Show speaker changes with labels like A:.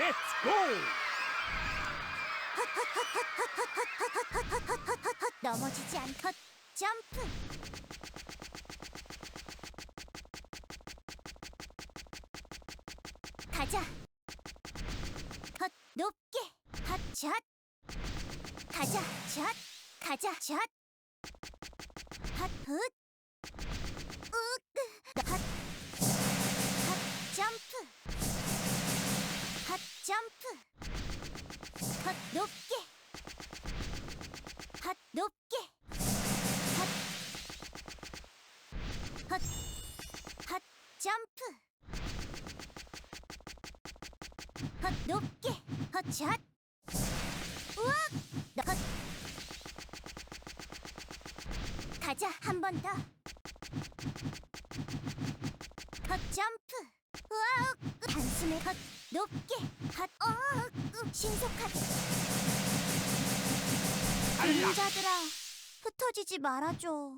A: 렛츠 고!
B: 넘어지지 않고 점프. 가자. 헛 높게. 헛샷 가자 샷 가자 샷 헛 훗 점프. 헛 높게. 헛 높게. 헛 헛, 헛 점프. 헛 높게. 헛샷. 우와 헛. 가자 한 번 더. 헛 점프. 우와 단숨에 헛 높게 헛어 신속하게
A: 알라!
B: 그림자들아 흩어지지 말아줘